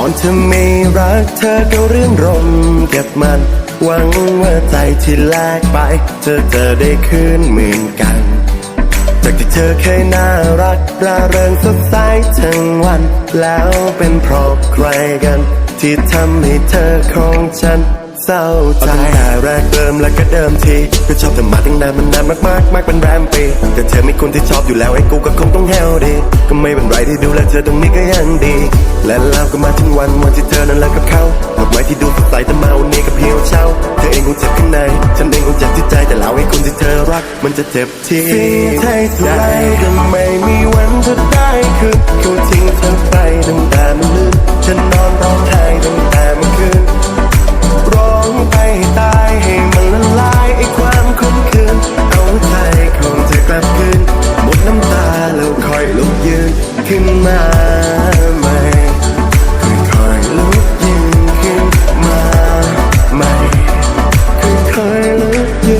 อนเธอไม่รักเธอก็เรื่องรมเก็บมัน หวังว่าใจที่แลกไป เธอจะได้คืนเหมือนกัน จากที่เธอเคยน่ารักร่าเริงสดใสทั้งวัน แล้วเป็นเพราะใครกัน ที่ทำให้เธอของฉันเศร้าใจตั้งแต่แรกเริ่มและก็เดิมทีก็ชอบเธอมาตั้งนานมันนานมากมากๆมากเป็นแรมปีแต่เธอไมีคนที่ชอบอยู่แล้วไอ้กูก็คงต้องแฮวดี ก็ไม่เป็นไรที่ดูแลเธอตรงนี้ก็ยังดี และแล้วก็มาถึงวันวันที่เธอนั้นเลิกกับเขาดอกไม้ที่ดูสดใสแต่มาวันนี้ก็เพียวเช่าเธอเองคงเจ็บข้างใน ฉันเองคงเจ็บที่ใจแต่แล้วไอ้คนที่เธอรัก มันจะเจ็บที่ใจเท่าไรก็ไม่ ขึ้นมาใหม่ค่อยๆลุกยืนขึ้นมาใหม่ค่อยๆลุกยืน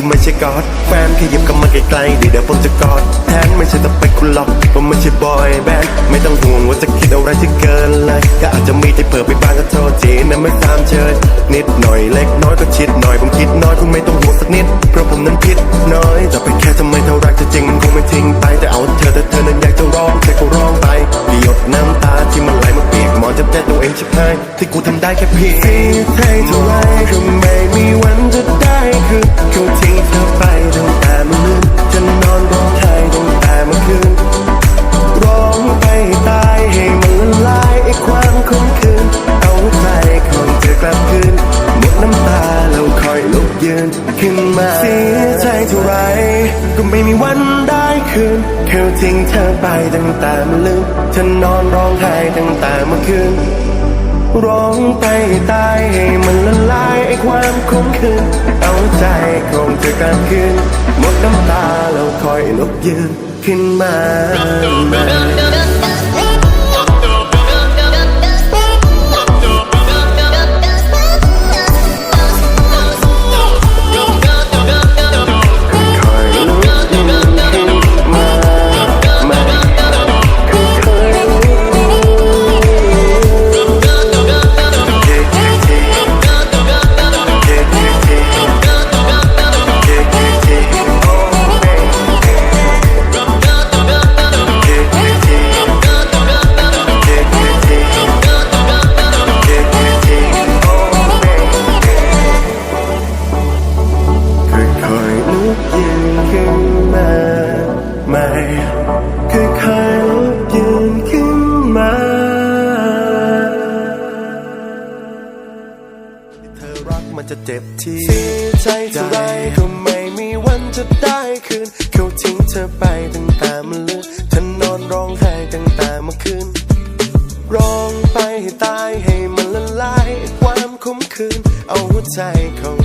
ที่ไม่ใช่กอดแฟนขยับเข้ามาใกลๆเดี๋ยวเดี๋ยวผมจะกอดแทนไม่ใช่ต้องไปคุณหรอกผมไม่ใช่บอยแบนด์ไม่ต้องห่วงว่าจะคิดอะไรที่เกินเลยก็อาจจะมีที่เผลอไปบ้างก็โทษทีนะไม่ตามเชิญนิดหน่อยเล็กน้อยก็ชิดหน่อยผมคิดน้อยคุณไม่ต้องห่วงสักนิด เพราะผมนั้นคิดน้อยจะไปแค่ทำไมเท่ารักจะจริงมันคงไม่ทิ้งไปแต่เอาเธอแต่เธอนั้นอยากจะร้องแต่ก็ร้องไปหยดน้ำตาที่มันไหลมาเปียกหมอนจะแต่ตัวเองชิบหายที่กูทำได้แค่เพียงให้เท่าไรก็ไม่มีวันจะได้ คือเขาทิ้งเธอไปตั้งแต่เมื่อลืมจะนอนร้องไห้ตั้งแต่เมื่อคืนร้องไปตายให้มันละลายไอ้ความคมคืนเอาใจของเธอกลับคืนหมดน้ำตาแล้วคอยลุกยืนขึ้นมาเสียใจเท่าไรก็ไม่มีวันได้คืนเขาทิ้งเธอไปตั้งแต่เมื่อลืมฉันนอนร้องไห้ตั้งแต่เมื่อคืนร้องไปตายให้มันละลายไอ้ความคมคืน ใจคงเธอกลางคืนหมดน้ำตาแล้วคอยลุกยืนขึ้นมาใหม่ ยืนขึ้นมาใหม่ค่อยๆลุกยืนขึ้นมาเธอรักมันจะเจ็บที่เสียใจเท่าไรก็ไม่มีวันจะได้คืนเขาทิ้งเธอไปตั้งแต่มันลืมเธอนอนร้องไห้ตั้งแต่เมื่อคืนร้องไปให้ตายให้มันละลายความคมคืนเอาหัวใจของ